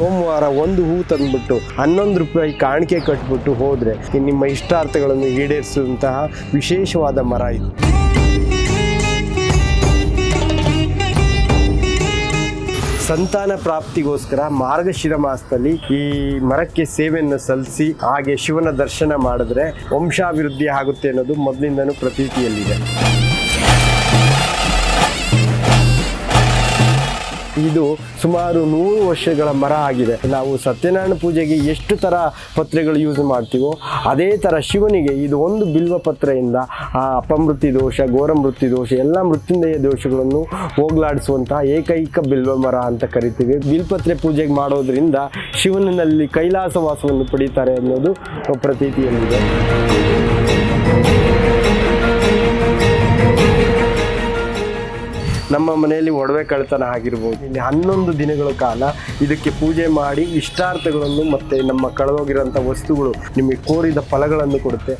ಸೋಮವಾರ ಒಂದು ಹೂ ತಂದ್ಬಿಟ್ಟು ಹನ್ನೊಂದು ರೂಪಾಯಿ ಕಾಣಿಕೆ ಕಟ್ಬಿಟ್ಟು ಹೋದ್ರೆ ನಿಮ್ಮ ಇಷ್ಟಾರ್ಥಗಳನ್ನು ಈಡೇರಿಸುವಂತಹ ವಿಶೇಷವಾದ ಮರ ಇದು. ಸಂತಾನ ಪ್ರಾಪ್ತಿಗೋಸ್ಕರ ಮಾರ್ಗಶಿರ ಮಾಸದಲ್ಲಿ ಈ ಮರಕ್ಕೆ ಸೇವೆಯನ್ನು ಸಲ್ಲಿಸಿ ಹಾಗೆ ಶಿವನ ದರ್ಶನ ಮಾಡಿದ್ರೆ ವಂಶಾಭಿವೃದ್ಧಿ ಆಗುತ್ತೆ ಅನ್ನೋದು ಮೊದಲಿಂದನೂ ಪ್ರತೀತಿಯಲ್ಲಿದೆ. ಇದು ಸುಮಾರು ನೂರು ವರ್ಷಗಳ ಮರ ಆಗಿದೆ. ನಾವು ಸತ್ಯನಾರಾಯಣ ಪೂಜೆಗೆ ಎಷ್ಟು ಥರ ಪತ್ರೆಗಳು ಯೂಸ್ ಮಾಡ್ತೀವೋ ಅದೇ ಥರ ಶಿವನಿಗೆ ಇದು ಒಂದು ಬಿಲ್ವ ಪತ್ರೆಯಿಂದ ಆ ಅಪಮೃತಿ ದೋಷ ಘೋರಮೃತ್ಯು ದೋಷ, ಎಲ್ಲ ಮೃತ್ಯುಂಜಯ ದೋಷಗಳನ್ನು ಹೋಗ್ಲಾಡಿಸುವಂತಹ ಏಕೈಕ ಬಿಲ್ವ ಮರ ಅಂತ ಕರಿತೀವಿ. ಬಿಲ್ಪತ್ರೆ ಪೂಜೆಗೆ ಮಾಡೋದ್ರಿಂದ ಶಿವನಲ್ಲಿ ಕೈಲಾಸ ವಾಸವನ್ನು ಪಡೀತಾರೆ ಅನ್ನೋದು ಪ್ರತೀತಿಯಲ್ಲಿದೆ. ನಮ್ಮ ಮನೆಯಲ್ಲಿ ಒಡವೆ ಕಳ್ತನ ಆಗಿರ್ಬೋದು. ಇಲ್ಲಿ ಹನ್ನೊಂದು ದಿನಗಳ ಕಾಲ ಇದಕ್ಕೆ ಪೂಜೆ ಮಾಡಿ ಇಷ್ಟಾರ್ಥಗಳನ್ನು ಮತ್ತು ನಮ್ಮ ಕಳೆದೋಗಿರೋಂಥ ವಸ್ತುಗಳು ನಿಮಗೆ ಕೋರಿದ ಫಲಗಳನ್ನು ಕೊಡುತ್ತೆ.